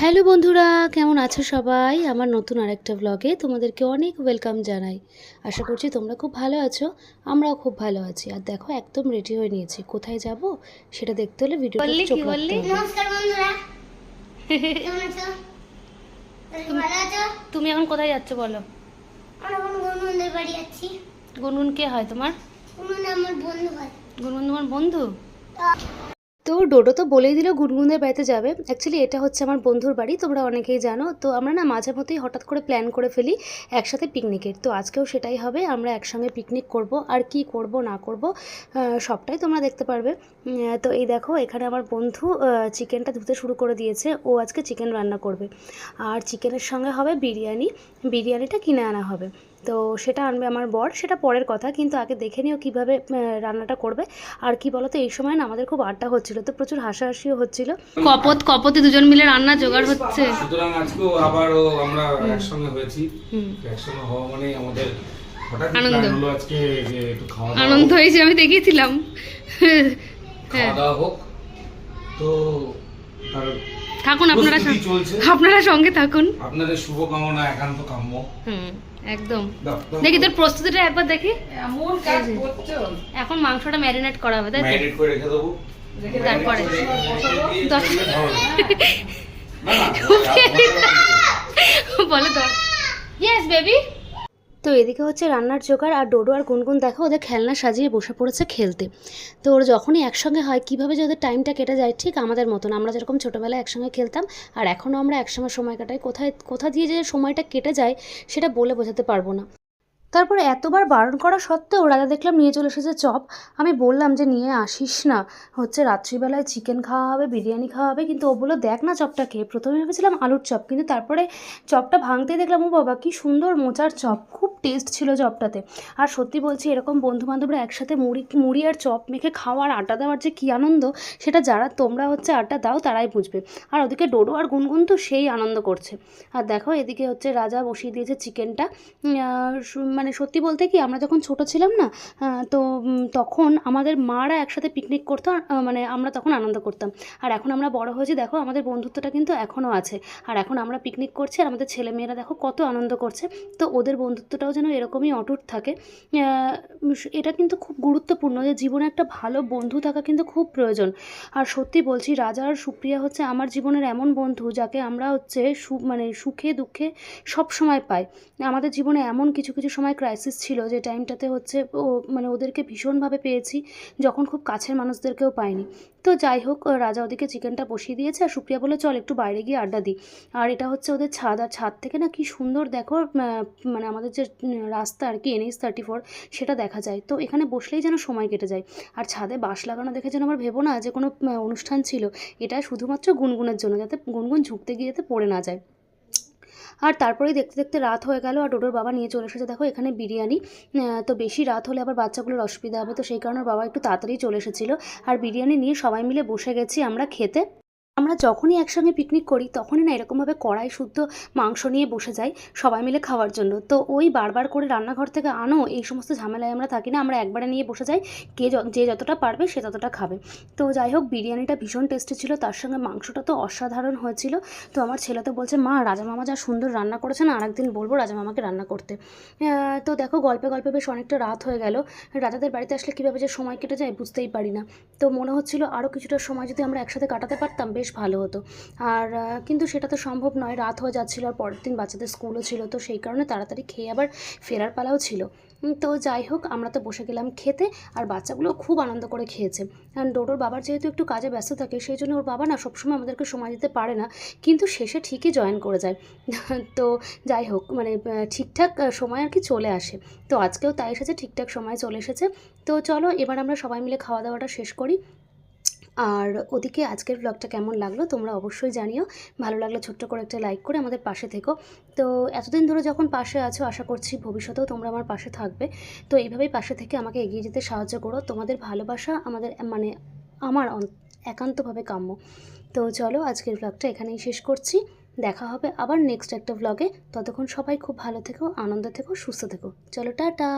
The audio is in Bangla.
হ্যালো বন্ধুরা কেমন আছো সবাই? আমার নতুন আরেকটা ব্লগে তোমাদেরকে অনেক ওয়েলকাম জানাই। আশা করছি তোমরা খুব ভালো আছো আমরাও খুব ভালো আছি। আর দেখো একদম রেডি হয়ে নিয়েছি। কোথায় যাব সেটা দেখতে হলে ভিডিও বললি কি চোখ রাখতে বললি? নমস্কার বন্ধুরা। কেমন আছো? তুমি ভালো আছো? তুমি এখন কোথায় যাচ্ছ বলো? আমরা এখন গুনগুনদের বাড়ি যাচ্ছি। গুনগুন কে হয় তোমার? গুনগুন আমার বন্ধু হয়। গুনগুন তোমার বন্ধু? তো ডোডো তো বলেই দিল গুনগুনদের বাড়িতে যাবে। অ্যাকচুয়ালি এটা হচ্ছে আমার বন্ধুর বাড়ি, তোমরা অনেকেই জানো। তো আমরা না মাঝে মধ্যেই হঠাৎ করে প্ল্যান করে ফেলি একসাথে পিকনিকের তো আজকেও সেটাই হবে, আমরা একসঙ্গে পিকনিক করব, আর কি করব, না করব সবটাই তোমরা দেখতে পারবে। তো এই দেখো, এখানে আমার বন্ধু চিকেনটা ধুতে শুরু করে দিয়েছে। ও আজকে চিকেন রান্না করবে। আর চিকেনের সঙ্গে হবে বিরিয়ানি। বিরিয়ানিটা কিনে আনা হবে। তো সেটা আনবে আমার বর সেটা পরের কথা কিন্তু আগে দেখে নিও কীভাবে রান্নাটা করবে। আর কি বলতো এই সময় না আমাদের খুব আড্ডা হচ্ছিল তো প্রচুর হাসাহাসিও হচ্ছিল। কপত কপতে দুজন মিলে রান্না জোগাড় হচ্ছে। সুতরাং আজকেও আবারও আমরা একসঙ্গে হয়েছি। হুম। একসঙ্গে হওয়া মানে আমাদের আনন্দ। আজকে যে একটু খাওয়া আনন্দ হয়েছে আমি দেখিয়েছিলাম। খাওয়া দাওয়া হোক। তো তার থাকুন আপনারা আপনারা সঙ্গে থাকুন আপনাদের শুভকামনা একান্ত কাম্য হুম একদম। দেখি তোর প্রস্তুতিটা একবার দেখি এখন মাংসটা ম্যারিনেট করা হবে তাই তো ম্যারিনেট করে রেখে দেবো তারপরে দশ না না বলে তো ইয়েস বেবি তো এদিকে হচ্ছে রান্নার জোগাড় আর ডোডো আর গুনগুন, দেখো ওদের খেলনা সাজিয়ে বসে পড়েছে খেলতে। তো ওরা যখনই একসঙ্গে হয়, কীভাবে যে ওদের টাইমটা কেটে যায়, ঠিক আমাদের মতন। আমরা যেরকম ছোটোবেলায় একসঙ্গে খেলতাম, আর এখনও আমরা একসঙ্গে সময় কাটাই। কোথায়, কোথা দিয়ে যে সময়টা কেটে যায়, সেটা বলে বোঝাতে পারব না। তারপরে এতবার বারণ করা সত্ত্বেও রাজা দেখলাম নিয়ে চলে এসেছে চপ। আমি বললাম যে, নিয়ে আসিস না। হচ্ছে রাত্রিবেলায় চিকেন খাওয়া হবে, বিরিয়ানি খাওয়া হবে। কিন্তু ও বলল, দেখ না চপটা খেয়ে প্রথমে ভেবেছিলাম আলুর চপ, কিন্তু তারপরে চপটা ভাঙতেই দেখলাম, ও বাবা, কি সুন্দর মোচার চপ। খুব টেস্ট ছিল চপটাতে। আর সত্যি বলছি, এরকম বন্ধু বান্ধবরা একসাথে মুড়ি মুড়ি আর চপ মেখে খাওয়ার, আড্ডা দেওয়ার যে কী আনন্দ, সেটা যারা তোমরা হচ্ছে আড্ডা দাও, তারাই বুঝবে। আর ওদিকে ডোডো আর গুনগুন তো সেই আনন্দ করছে। আর দেখো, এদিকে হচ্ছে রাজা বসিয়ে দিয়েছে চিকেনটা মানে সত্যি বলতে কি, আমরা যখন ছোট ছিলাম না তো তখন আমাদের মারা একসাথে পিকনিক করতো মানে আমরা তখন আনন্দ করতাম। আর এখন আমরা বড় হয়েছি, দেখো আমাদের বন্ধুত্বটা কিন্তু এখনও আছে। আর এখন আমরা পিকনিক করছি আর আমাদের ছেলেমেয়েরা দেখো কত আনন্দ করছে। তো ওদের বন্ধুত্বটাও যেন এরকমই অটুট থাকে। এটা কিন্তু খুব গুরুত্বপূর্ণ যে জীবনে একটা ভালো বন্ধু থাকা কিন্তু খুব প্রয়োজন। আর সত্যি বলছি, রাজা আর সুপ্রিয়া হচ্ছে আমার জীবনের এমন বন্ধু যাকে আমরা হচ্ছে সু মানে সুখে দুঃখে সব সময় পাই। আমাদের জীবনে এমন কিছু কিছু সময় ক্রাইসিস ছিল, যে টাইমটাতে হচ্ছে ও মানে ওদেরকে ভীষণভাবে পেয়েছি, যখন খুব কাছের মানুষদেরকেও পাইনি। তো যাই হোক রাজা ওদিকে চিকেনটা বসিয়ে দিয়েছে আর সুপ্রিয়া বলে চল একটু বাইরে গিয়ে আড্ডা দিই। আর এটা হচ্ছে ওদের ছাদ, আর ছাদ থেকে না কি সুন্দর দেখো মানে আমাদের যে রাস্তা আর কি এনএইচ থার্টি ফোর সেটা দেখা যায়। তো এখানে বসলেই যেন সময় কেটে যায়। আর ছাদে বাঁশ লাগানো দেখে যেন আমার ভেবো না যে কোনো অনুষ্ঠান ছিল। এটা শুধুমাত্র গুনগুনের জন্য, যাতে গুনগুন ঝুঁকতে গিয়ে পড়ে না যায়। আর তারপরেই দেখতে দেখতে রাত হয়ে গেল আর ডোডোর বাবা নিয়ে চলে এসেছে। দেখো, এখানে বিরিয়ানি তো বেশি রাত হলে আবার বাচ্চাগুলোর অসুবিধা হবে, তো সেই কারণে বাবা একটু তাড়াতাড়ি চলে এসেছিল। আর বিরিয়ানি নিয়ে সবাই মিলে বসে গেছি আমরা খেতে। আমরা যখনই একসঙ্গে পিকনিক করি, তখনই না এরকমভাবে কড়াই শুদ্ধ মাংস নিয়ে বসে যাই, সবাই মিলে খাওয়ার জন্য। তো ওই বারবার করে রান্নাঘর থেকে আনো, এই সমস্ত ঝামেলায় আমরা থাকি না, আমরা একবারে নিয়ে বসে যাই, কে যে যতটা পারবে সে ততটা খাবে। তো যাই হোক, বিরিয়ানিটা ভীষণ টেস্টি ছিল, তার সঙ্গে মাংসটা তো অসাধারণ হয়েছিল। তো আমার ছেলে তো বলছে, মা, রাজা মামা যা সুন্দর রান্না করেছে না, আরেকদিন বলব রাজা মামাকে রান্না করতে। তো দেখো, গল্পে গল্পে বেশ অনেকটা রাত হয়ে গেল। রাজাদের বাড়িতে আসলে কীভাবে যে সময় কেটে যায় বুঝতেই পারি না। তো মনে হচ্ছিল আরও কিছুটা সময় যদি আমরা একসাথে কাটাতে পারতাম, বেশ ভালো হতো। আর কিন্তু সেটা তো সম্ভব নয়। রাত হয়ে যাচ্ছিল আর পরের দিন বাচ্চাদের স্কুলও ছিল তো সেই কারণে তাড়াতাড়ি খেয়ে আবার ফেরার পালাও ছিল। তো যাই হোক, আমরা তো বসে গেলাম খেতে আর বাচ্চাগুলো খুব আনন্দ করে খেয়েছে। কারণ ডোডোর বাবার যেহেতু একটু কাজে ব্যস্ত থাকে, সেই জন্য ওর বাবা না সবসময় আমাদেরকে সময় দিতে পারে না। কিন্তু শেষে ঠিকই জয়েন করে যায়। তো যাই হোক মানে ঠিকঠাক সময় আর কি চলে আসে। তো আজকেও তাই এসেছে, ঠিকঠাক সময় চলে এসেছে। তো চলো, এবার আমরা সবাই মিলে খাওয়া দাওয়াটা শেষ করি। আর ওদিকে আজকের ব্লগটা কেমন লাগল তোমরা অবশ্যই জানিও। ভালো লাগলে ছোট্ট করে একটা লাইক করে আমাদের পাশে থেকো। তো এতদিন ধরে যখন পাশে আছো, আশা করছি ভবিষ্যতেও তোমরা আমার পাশে থাকবে। তো এইভাবেই পাশে থেকে আমাকে এগিয়ে যেতে সাহায্য করো। তোমাদের ভালোবাসা আমাদের মানে আমার একান্তভাবে কাম্য। তো চলো আজকের ব্লগটা এখানেই শেষ করছি। দেখা হবে আবার নেক্সট একটা ব্লগে ততক্ষণ সবাই খুব ভালো থেকো, আনন্দ থেকো, সুস্থ থেকো। চলো, টাটা!